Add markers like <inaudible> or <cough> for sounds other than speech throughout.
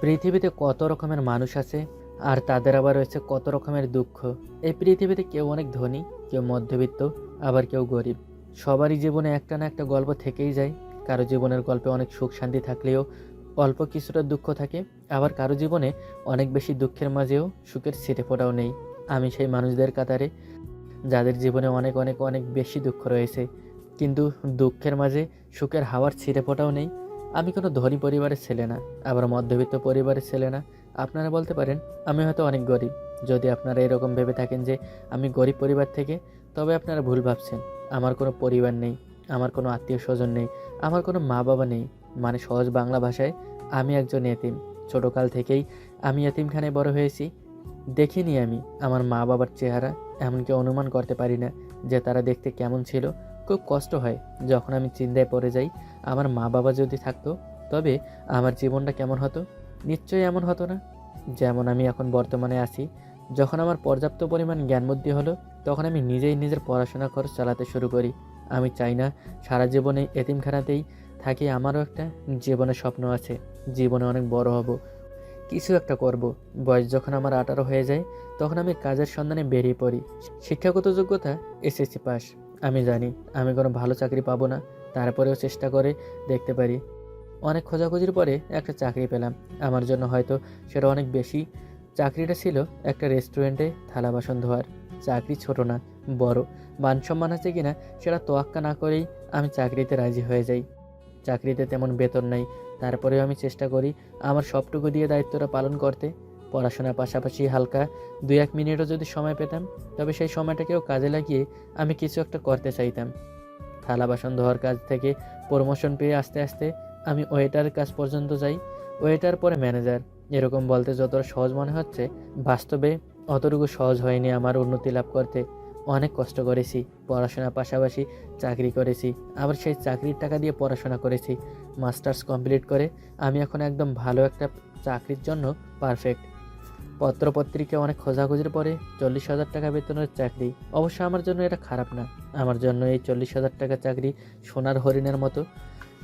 পৃথিবীতে কত রকমের মানুষ আছে, আর তাদের আবার রয়েছে কত রকমের দুঃখ। এই পৃথিবীতে কেউ অনেক ধনী, কেউ মধ্যবিত্ত, আবার কেউ গরিব। সবারই জীবনে একটা না একটা গল্প থেকেই যায়। কারও জীবনের গল্পে অনেক সুখ শান্তি থাকলেও অল্প কিছুটা দুঃখ থাকে, আবার কারও জীবনে অনেক বেশি দুঃখের মাঝেও সুখের ছিটে ফোটাও নেই। আমি সেই মানুষদের কাতারে, যাদের জীবনে অনেক অনেক অনেক বেশি দুঃখ রয়েছে, কিন্তু দুঃখের মাঝে সুখের হাওয়ার ছিঁড়ে ফোটাও নেই। আমি কোনো ধনী পরিবারের ছেলে না, আবার মধ্যবিত্ত পরিবারের ছেলে না। আপনারা বলতে পারেন, আমি হয়তো অনেক গরিব। যদি আপনারা এরকম ভেবে থাকেন যে আমি গরিব পরিবার থেকে, তবে আপনারা ভুল ভাবছেন। আমার কোনো পরিবার নেই, আমার কোনো আত্মীয় স্বজন নেই, আমার কোনো মা বাবা নেই। মানে সহজ বাংলা ভাষায়, আমি একজন এতিম। ছোটোকাল থেকেই আমি এতিমখানায় বড় হয়েছি। দেখিনি আমি আমার মা বাবার চেহারা, এমনকি অনুমান করতে পারি না যে তারা দেখতে কেমন ছিল। খুব কষ্ট হয় যখন আমি চিন্তায় পড়ে যাই আমার মা বাবা যদি থাকতো, তবে আমার জীবনটা কেমন হতো? নিশ্চয়ই এমন হতো না। যেমন আমি এখন বর্তমানে আছি, যখন আমার পর্যাপ্ত পরিমাণ জ্ঞান বুদ্ধি হলো, তখন আমি নিজেই নিজের পড়াশোনা খরচ চালাতে শুরু করি। আমি চাই না সারা জীবনে এতিমখানাতেই থাকি, আমারও একটা জীবনের স্বপ্ন আছে, জীবনে অনেক বড় হব, কিছু একটা করব। বয়স যখন আমার আঠারো হয়ে যায়, তখন আমি কাজের সন্ধানে বেরিয়ে পড়ি। শিক্ষাগত যোগ্যতা এসএসসি পাস। আমি জানি, আমি কোনো ভালো চাকরি পাবো না। তারপরেও চেষ্টা করে দেখতে পারি। অনেক খোঁজাখুঁজির পরে একটা চাকরি পেলাম। আমার জন্য হয়তো সেটা অনেক বেশি। চাকরিটা ছিল একটা রেস্টুরেন্টে থালা বাসন ধোয়ার। চাকরি ছোট না, বড়। মান সম্মান আছে কি না সেটা তোয়াক্কা না করেই আমি চাকরিতে রাজি হয়ে যাই। চাকরিতে তেমন বেতন নেই। তারপরেও আমি চেষ্টা করি আমার সবটুকু দিয়ে দায়িত্বটা পালন করতে। পড়াশোনার পাশাপাশি হালকা দুই এক মিনিটও যদি সময় পেতাম, তবে সেই সময়টাকেও কাজে লাগিয়ে আমি কিছু একটা করতে চাইতাম। থালা বাসন ধোয়ার কাজ থেকে প্রমোশন পেয়ে আস্তে আস্তে আমি ওয়েটার কাজ পর্যন্ত যাই। ওয়েটার পরে ম্যানেজার এরকম বলতে যতটা সহজ মনে হচ্ছে, বাস্তবে অতটুকু সহজ হয়নি আমার উন্নতি লাভ করতে। অনেক কষ্ট করেছি, পড়াশোনার পাশাপাশি চাকরি করেছি, আবার সেই চাকরির টাকা দিয়ে পড়াশোনা করেছি। মাস্টার্স কমপ্লিট করে আমি এখন একদম ভালো একটা চাকরির জন্য পারফেক্ট পত্রপত্রিকা অনেক খোঁজাখুঁজির পরে চল্লিশ হাজার টাকা বেতনের চাকরি। অবশ্য আমার জন্য এটা খারাপ না। আমার জন্য এই চল্লিশ হাজার টাকা চাকরি সোনার হরিণের মতো।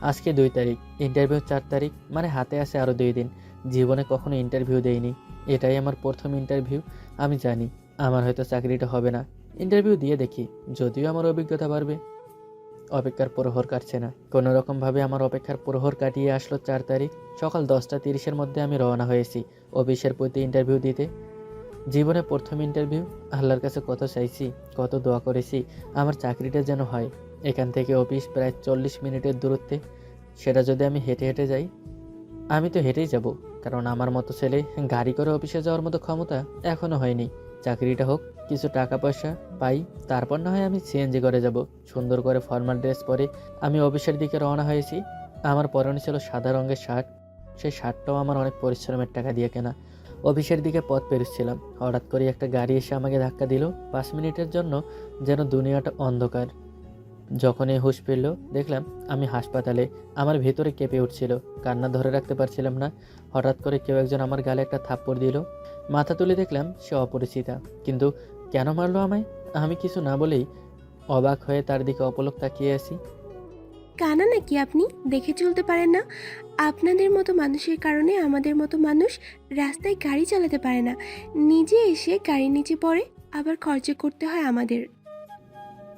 আজকে দুই তারিখ ইন্টারভিউ চার তারিখ মানে হাতে আছে আরও দুই দিন। জীবনে কখনো ইন্টারভিউ দেয়নি এটাই আমার প্রথম ইন্টারভিউ আমি জানি। আমার হয়তো চাকরিটা হবে না। ইন্টারভিউ দিয়ে দেখি, যদিও আমার অভিজ্ঞতা বাড়বে। অপেক্ষার প্রহর কাটছে না। কোনো রকমভাবে আমার অপেক্ষার প্রহর কাটিয়ে আসলো চার তারিখ। সকাল দশটা তিরিশের মধ্যে আমি রওনা হয়েছি অফিসের প্রতি ইন্টারভিউ দিতে। জীবনে প্রথম ইন্টারভিউ আল্লাহর কাছে কত চাইছি, কত দোয়া করেছি, আমার চাকরিটা যেন হয়। এখান থেকে অফিস প্রায় চল্লিশ মিনিটের দূরত্বে। সেটা যদি আমি হেঁটে হেঁটে যাই, আমি তো হেঁটেই যাব। কারণ আমার মতো ছেলে গাড়ি করে অফিসে যাওয়ার মতো ক্ষমতা এখনও হয়নি। চাকরিটা হোক, কিছু টাকা পয়সা পাই, তারপর না হয় আমি সিএনজি করে যাব। সুন্দর করে ফর্মাল ড্রেস পরে আমি অফিসের দিকে রওনা হয়েছি। আমার পরনে ছিল সাদা রঙের শার্ট। সেই শার্টটাও আমার অনেক পরিশ্রমের টাকা দিয়ে কেনা। অফিসের দিকে পথ পেরোচ্ছিলাম। হঠাৎ করে একটা গাড়ি এসে আমাকে ধাক্কা দিল। পাঁচ মিনিটের জন্য যেন দুনিয়াটা অন্ধকার। যখন এই হুঁশ ফিরল, দেখলাম আমি হাসপাতালে। আমার ভেতরে কেঁপে উঠছিল। কান্না ধরে রাখতে পারছিলাম না। হঠাৎ করে কেউ একজন আমার গালে একটা থাপ্পড় দিল। মাথা তুলে দেখলাম সে অপরিচিতা। কিন্তু কেন মারলো আমায়? আমি কিছু না বলেই অবাক হয়ে তার দিকে অপলক তাকিয়ে আছি। কানা নাকি আপনি? দেখে চলতে পারেন না। আপনাদের মতো মানুষের কারণে আমাদের মতো মানুষ রাস্তায় গাড়ি চালাতে পারে না। নিজে এসে গাড়ির নিচে পড়ে আবার খরচা করতে হয় আমাদের।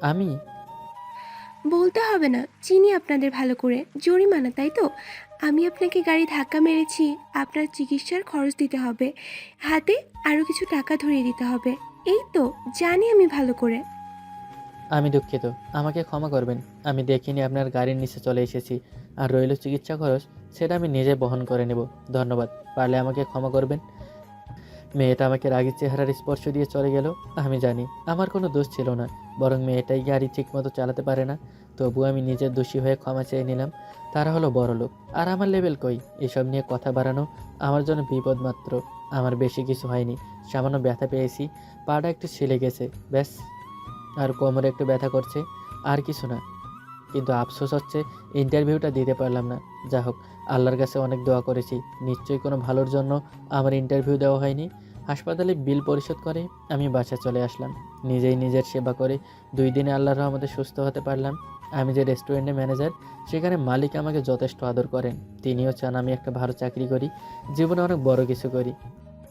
আমি? বলতে হবে না। চিনি আপনাদের ভালো করে। জরিমানা তাই তো? আমি আপনাকে গাড়ি ধাক্কা মেরেছি, আপনার চিকিৎসার খরচ দিতে হবে, হাতে আরও কিছু টাকা ধরিয়ে দিতে হবে। এই তো, জানি আমি ভালো করে। আমি দুঃখিত, আমাকে ক্ষমা করবেন। আমি দেখিনি আপনার গাড়ির নিচে চলে এসেছি, আর রইল চিকিৎসা খরচ, সেটা আমি নিজে বহন করে নেব। ধন্যবাদ, পারলে আমাকে ক্ষমা করবেন। মেয়েটা আমাকে রাগির চেহারার স্পর্শ দিয়ে চলে গেল, আমি জানি, আমার কোনো দোষ ছিল না, বরং মেয়েটাই গাড়ি ঠিকমতো চালাতে পারে না। তবু আমি নিজের দোষী হয়ে ক্ষমা চেয়ে নিলাম। তারা হলো বড় লোক। আর আমার লেভেল কই? এসব নিয়ে কথা বাড়ানো আমার জন্য বিপদ মাত্র। আমার বেশি কিছু হয়নি। সামান্য ব্যথা পেয়েছি। পাটা একটু ছিলে গেছে। ব্যাস। আর কোমরে একটু ব্যথা করছে। আর কিছু না। কিন্তু আফসোস হচ্ছে ইন্টারভিউটা দিতে পারলাম না। যা হোক আল্লাহর কাছে অনেক দোয়া করেছি। নিশ্চয়ই কোনো ভালোর জন্য আমার ইন্টারভিউ দেওয়া হয়নি। হাসপাতালে বিল পরিশোধ করে, আমি বাসা চলে আসলাম। নিজেই নিজের সেবা করে দুই দিনে আল্লাহর রহমতে সুস্থ হতে পারলাম। আমি যে রেস্টুরেন্টের ম্যানেজার, সেখানে মালিক আমাকে যথেষ্ট আদর করেন। তিনিও চান আমি একটা ভালো চাকরি করি, জীবনে অনেক বড় কিছু করি।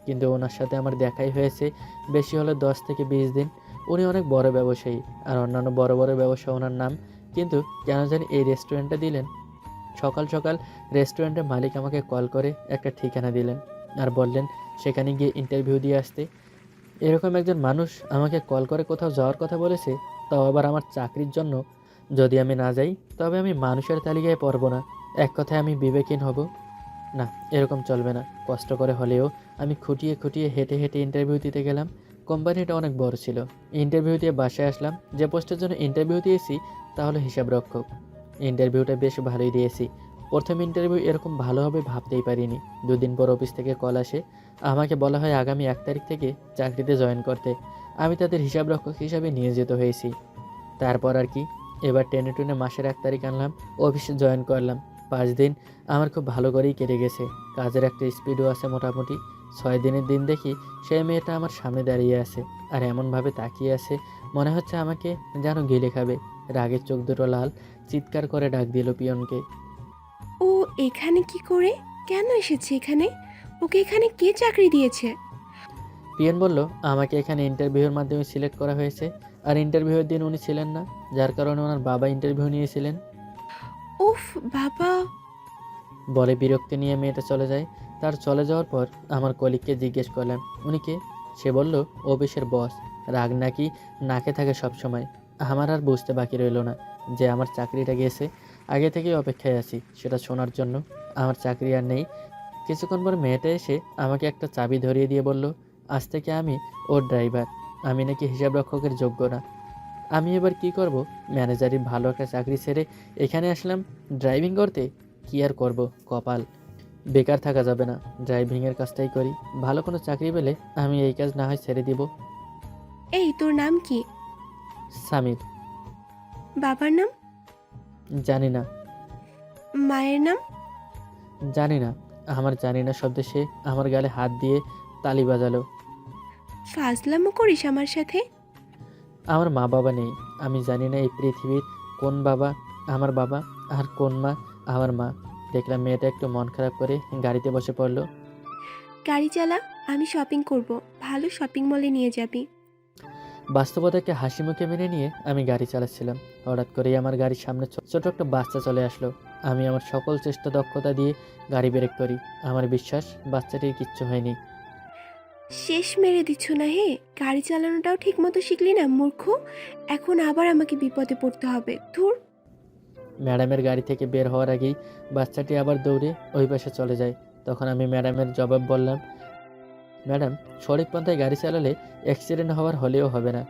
কিন্তু ওনার সাথে আমার দেখাই হয়েছে বেশি হলে দশ থেকে বিশ দিন। উনি অনেক বড় ব্যবসায়ী আর অন্যান্য বড় বড় ব্যবসা ওনার নাম। কিন্তু কেন জানি এই রেস্টুরেন্টটা দিলেন। সকাল সকাল রেস্টুরেন্টের মালিক আমাকে কল করে একটা ঠিকানা দিলেন আর বললেন সেখানে গিয়ে ইন্টারভিউ দিয়ে আসতে। এরকম একজন মানুষ আমাকে কল করে কোথাও যাওয়ার কথা বলেছে, তাও আবার আমার চাকরির জন্য। যদি আমি না যাই, তবে আমি মানুষের তালিকায় পড়ব না। এক কথায় আমি বিবেকহীন হব। না, এরকম চলবে না। কষ্ট করে হলেও আমি খুঁটিয়ে খুঁটিয়ে হেঁটে হেঁটে ইন্টারভিউ দিতে গেলাম। কোম্পানিটা অনেক বড় ছিল। ইন্টারভিউ দিয়ে বাসায় আসলাম। যে পোস্টের জন্য ইন্টারভিউ দিয়েছি তা হলো হিসাব রক্ষক ইন্টারভিউটা বেশ ভালোই দিয়েছি। প্রথম ইন্টারভিউ এরকম ভালোভাবে ভাবতেই পারিনি। দুদিন পর অফিস থেকে কল আসে। আমাকে বলা হয় আগামী এক তারিখ থেকে চাকরিতে জয়েন করতে। আমি তাদের হিসাব রক্ষক হিসাবে নিয়োজিত হয়েছি। তারপর আর কি, এবার টেনে টুনে মাসের এক তারিখ আনলাম অফিসে জয়েন করলাম। পাঁচ দিন আমার খুব ভালো করেই কেটে গেছে। কাজের একটা স্পিডও আছে মোটামুটি। ছয় দিনের দিন দেখি সেই মেয়েটা আমার সামনে দাঁড়িয়ে আছে। আর এমনভাবে তাকিয়ে আছে, মনে হচ্ছে আমাকে যেন গিলে খাবে। রাগের চোখ দুটো লাল, চিৎকার করে ডাক দিল পিয়নকে। ও এখানে কি করে? কেন এসেছে এখানে? ওকে এখানে কে চাকরি দিয়েছে? পিয়ন বলল আমাকে এখানে ইন্টারভিউর মাধ্যমে সিলেক্ট করা হয়েছে। আর ইন্টারভিউয়ের দিন উনি ছিলেন না যার কারণে ওনার বাবা ইন্টারভিউ নিয়েছিলেন। উফ বাবা। বলে বিরক্তি নিয়ে মেয়েটা চলে যায়। তার চলে যাওয়ার পর আমার কলিগকে জিজ্ঞেস করলাম উনি কে? সে বলল অফিসের বস রাগ নাকি নাকে থাকে সবসময়। আমার আর বুঝতে বাকি রইল না। যে আমার চাকরিটা গেছে আগে থেকেই অপেক্ষায় আছি সেটা শোনার জন্য। আমার চাকরি আর নেই। কিছুক্ষণ পর মেয়েটা এসে আমাকে একটা চাবি ধরিয়ে দিয়ে বলল আজ থেকে আমি ওর ড্রাইভার। আমি নাকি হিসাব রক্ষকের যোগ্য না। আমি এবার কি করব? ম্যানেজারি ভালো একটা চাকরি ছেড়ে এখানে আসলাম। ড্রাইভিং করতে? কি আর করব? কপাল। বেকার থাকা যাবে না। ড্রাইভিংয়ের কাজটাই করি। ভালো কোনো চাকরি পেলে আমি এই কাজ না হয় ছেড়ে দিব। এই তোর নাম কি? সামির। বাবার নাম? জানি না। মায়ের নাম? জানি না। আমার জানি না শব্দে সে আমার গালে হাত দিয়ে তালি বাজালো। ফাজলামো করিস আমার সাথে? আমার মা বাবা নেই। আমি জানি না এই পৃথিবীর কোন বাবা আমার বাবা আর কোন মা আমার মা। দেখলাম মেয়েটা একটু মন খারাপ করে গাড়িতে বসে পড়ল। গাড়ি চালা আমি শপিং করব। ভালো শপিং মলে নিয়ে যাবি। বাস্তবতাকে হাসি মুখে মেনে নিয়ে আমি গাড়ি চালাচ্ছিলাম। হঠাৎ করেই আমার গাড়ির সামনে ছোট একটা বাচ্চা চলে আসলো। আমি আমার সকল চেষ্টা দক্ষতা দিয়ে গাড়ি ব্রেক করি। আমার বিশ্বাস বাচ্চাটির কিচ্ছু হয়নি। শেষ মেরে দিচ্ছ না হে? গাড়ি চালানোটাও ঠিক মতো শিখলি না মূর্খ? এখন আবার আমাকে বিপদে পড়তে হবে। ধুর। ম্যাডামের গাড়ি থেকে বের হওয়ার আগেই বাচ্চাটি আবার দৌড়ে ওই পাশে চলে যায়। তখন আমি ম্যাডামের জবাব বললাম ম্যাডাম সড়ক পন্থায় গাড়ি চালালে অ্যাক্সিডেন্ট হওয়ার হলেও হবে না।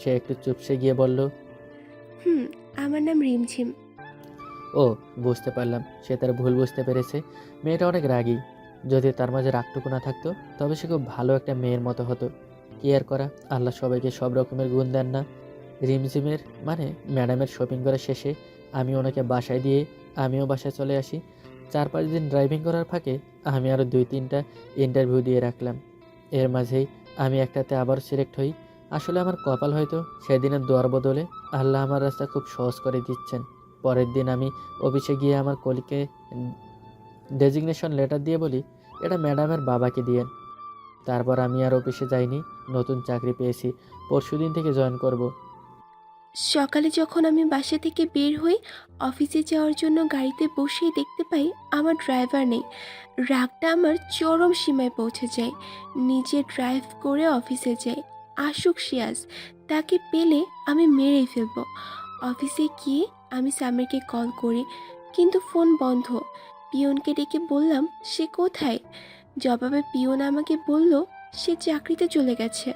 সে একটু চুপসে গিয়ে বলল হুম আমার নাম রিমঝিম। ও বুঝতে পারলাম সে তার ভুল বুঝতে পেরেছে। মেয়েটা অনেক রাগী। যদি তার মাঝে রাগটুকু না থাকতো তবে সে খুব ভালো একটা মেয়ের মতো হতো। কেয়ার করা আল্লাহ সবাইকে সব রকমের গুণ দেন না। রিমঝিমের মানে ম্যাডামের শপিং করা শেষে আমি ওনাকে বাসায় দিয়ে আমিও বাসায় চলে আসি। চার পাঁচ দিন ড্রাইভিং করার ফাঁকে আমি আরও দুই তিনটা ইন্টারভিউ দিয়ে রাখলাম। এর মাঝেই আমি একটাতে আবার সিলেক্ট হই। আসলে আমার কপাল হয়তো সেদিনের দোয়ার বদলে আল্লাহ আমার রাস্তা খুব সহজ করে দিচ্ছেন। পরের দিন আমি অফিসে গিয়ে আমার কলিকে ডেজিগনেশন লেটার দিয়ে বলি, এটা ম্যাডামের বাবাকে দিয়েন। তারপর আমি আর অফিসে যাইনি, নতুন চাকরি পেয়েছি পরশু দিন থেকে জয়েন করব। সকালে যখন আমি বাসা থেকে বের হই, অফিসে যাওয়ার জন্য গাড়িতে বসেই দেখতে পাই আমার ড্রাইভার নেই। রাগটা আমার চরম সীমায় পৌঁছে যায়। নিজে ড্রাইভ করে অফিসে যাই। আসুক সিয়াজ, তাকে পেলে আমি মেরেই ফেলব। অফিসে গিয়ে আমি সামিরকে কল করি, কিন্তু ফোন বন্ধ। পিয়নকে ডেকে বললাম, সে কোথায়? জবাবে পিয়ন আমাকে বলল, সে চাকরিতে চলে গেছে।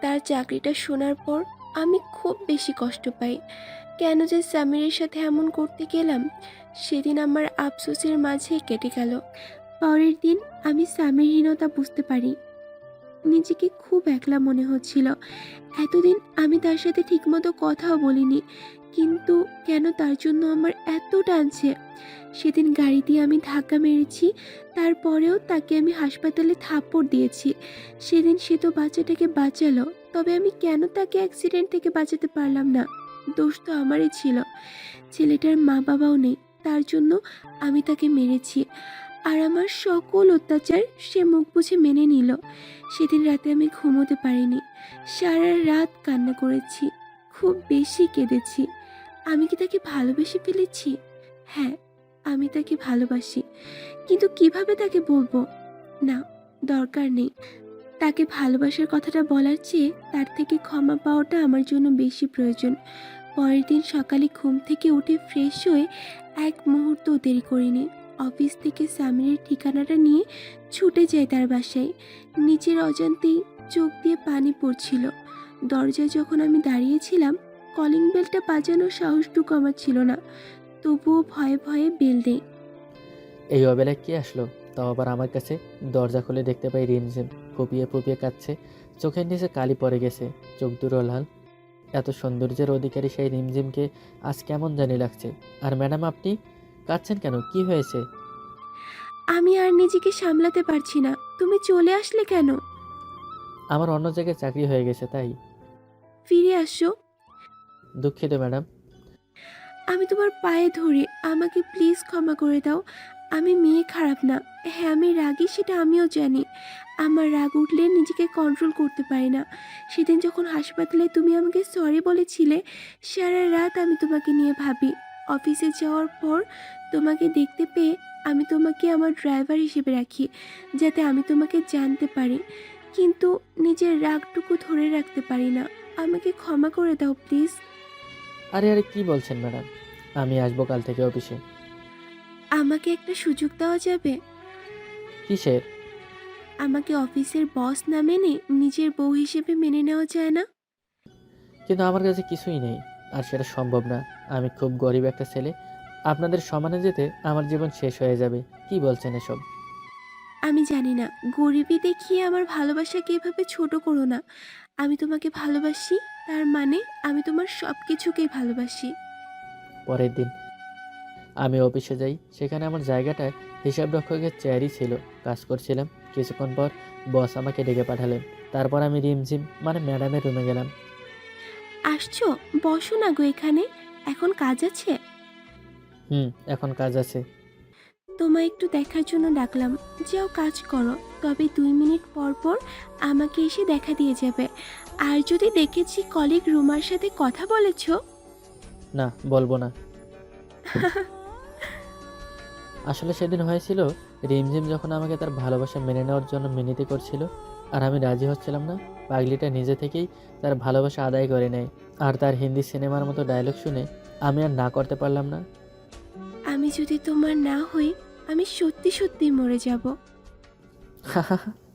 তার চাকরিটা শোনার পর আমি খুব বেশি কষ্ট পাই। কেন যে সামিরের সাথে এমন করতে গেলাম, সেদিন আমার আফসোসের মাঝে কেটে গেল। পরের দিন আমি সামিরহীনতা বুঝতে পারি। নিজেকে খুব একলা মনে হচ্ছিল। এতদিন আমি তার সাথে ঠিকমতো কথাও বলিনি, কিন্তু কেন তার জন্য আমার এত টানছে? সেদিন গাড়ি দিয়ে আমি ধাক্কা মেরেছি, তারপরেও তাকে আমি হাসপাতালে থাপ্পড় দিয়েছি। সেদিন সে তো বাচ্চাটাকে বাঁচালো, তবে আমি কেন তাকে অ্যাক্সিডেন্ট থেকে বাঁচাতে পারলাম না? দোষ তো আমারই ছিল। ছেলেটার মা বাবাও নেই, তার জন্য আমি তাকে মেরেছি। আর আমার সকল অত্যাচার সে মুখ বুঝে মেনে নিল। সেদিন রাতে আমি ঘুমোতে পারিনি। সারা রাত কান্না করেছি। খুব বেশি কেঁদেছি। আমি কি তাকে ভালোবেসে ফেলেছি? হ্যাঁ আমি তাকে ভালোবাসি। কিন্তু কীভাবে তাকে বলব? না, দরকার নেই। তাকে ভালোবাসার কথাটা বলার চেয়ে তার থেকে ক্ষমা পাওয়াটা আমার জন্য বেশি প্রয়োজন। পরের দিন সকালে ঘুম থেকে উঠে ফ্রেশ হয়ে এক মুহূর্তও দেরি করিনি। অফিস থেকে সামিরের ঠিকানাটা নিয়ে ছুটে যায় তার বাসায়। নিচের অজান্তেই চোখ দিয়ে পানি পড়ছিল। দরজায় যখন আমি দাঁড়িয়েছিলাম কলিং বেলটা বাজানোর সাহসটুকু আমার ছিল না। তবুও ভয়ে ভয়ে বেল দেই এই অবেলায় কে আসলো? তাও আবার আমার কাছে? দরজা খুলে দেখতে পাই রিমঝিম ফুপিয়ে ফুপিয়ে কাঁদছে। চোখের নিচে কালি পড়ে গেছে। চোখ দুটো লাল। এত সৌন্দর্যের অধিকারী সেই রিমঝিমকে আজ কেমন জানি লাগছে। আর ম্যাডাম, আপনি? কাঁদছেন কেন? কি হয়েছে? আমি আর নিজেকে সামলাতে পারছি না। তুমি চলে আসলে কেন? আমার অন্য জায়গায় চাকরি হয়ে গেছে তাই। ফিরে আসো। দুঃখিত ম্যাডাম। আমি তোমার পায়ে ধরি। আমাকে প্লিজ ক্ষমা করে দাও। আমি মেয়ে খারাপ না। হ্যাঁ আমি রাগী সেটা আমিও জানি। আমার রাগ উঠলে নিজেকে কন্ট্রোল করতে পারি না। সেদিন যখন হাসপাতালে তুমি আমাকে সরি বলেছিলে সারা রাত আমি তোমাকে নিয়ে ভাবি। অফিসে যাওয়ার পর তোমাকে দেখতে পেয়ে আমি তোমাকে আমার ড্রাইভার হিসেবে রাখি যাতে আমি তোমাকে জানতে পারি। কিন্তু নিজের রাগটুকু ধরে রাখতে পারি না। আমাকে ক্ষমা করে দাও প্লিজ। আরে আরে কি বলছেন ম্যাডাম? আমি আসব কাল থেকে অফিসে। আমাকে একটা সুযোগ দেওয়া যাবে? কিসের? আমাকে অফিসের বস না মেনে নিজের বউ হিসেবে মেনে নেওয়া যায় না? কিন্তু আমার কাছে কিছুই নেই। আর সেটা সম্ভব না। আমি খুব গরিব একটা ছেলে। আপনাদের সমানে যেতে আমার জীবন শেষ হয়ে যাবে। কি বলছেন এসব? আমি জানি না। গরিবী দেখিয়ে আমার ভালোবাসাকে এভাবে ছোট করো না? আমি তোমাকে ভালোবাসি তার মানে আমি তোমার সব কিছুকেই ভালোবাসি। পরের দিন আমি অফিসে যাই। সেখানে আমার জায়গাটায় হিসাব রক্ষকের চেয়ারই ছিল। কাজ করছিলাম। কিছুক্ষণ পর বস আমাকে ডেকে পাঠালেন। তারপর আমি রিমঝিম মানে ম্যাডামের রুমে গেলাম। আসছো? বসো না গো এখানে। এখন কাজ আছে? হুম এখন কাজ আছে। তোমায় একটু দেখার জন্য ডাকলাম। যাও কাজ করো। তবে দুই মিনিট পর পর আমাকে এসে দেখা দিয়ে যাবে। আর যদি দেখেছি কলিগ রুমার সাথে কথা বলেছ? না বলব না। আসলে সেদিন হয়েছিল রিমঝিম যখন আমাকে তার ভালোবাসা মেনে নেওয়ার জন্য মিনতি করছিল আর আমি রাজি হচ্ছিলাম না পাগলিটা নিজে থেকেই তার ভালোবাসা আদায় করে নেয়। আর তার হিন্দি সিনেমার মতো ডায়লগ শুনে আমি আর না করতে পারলাম না। আমি যদি তোমার না হই আমি সত্যি সত্যি মরে যাব। <laughs>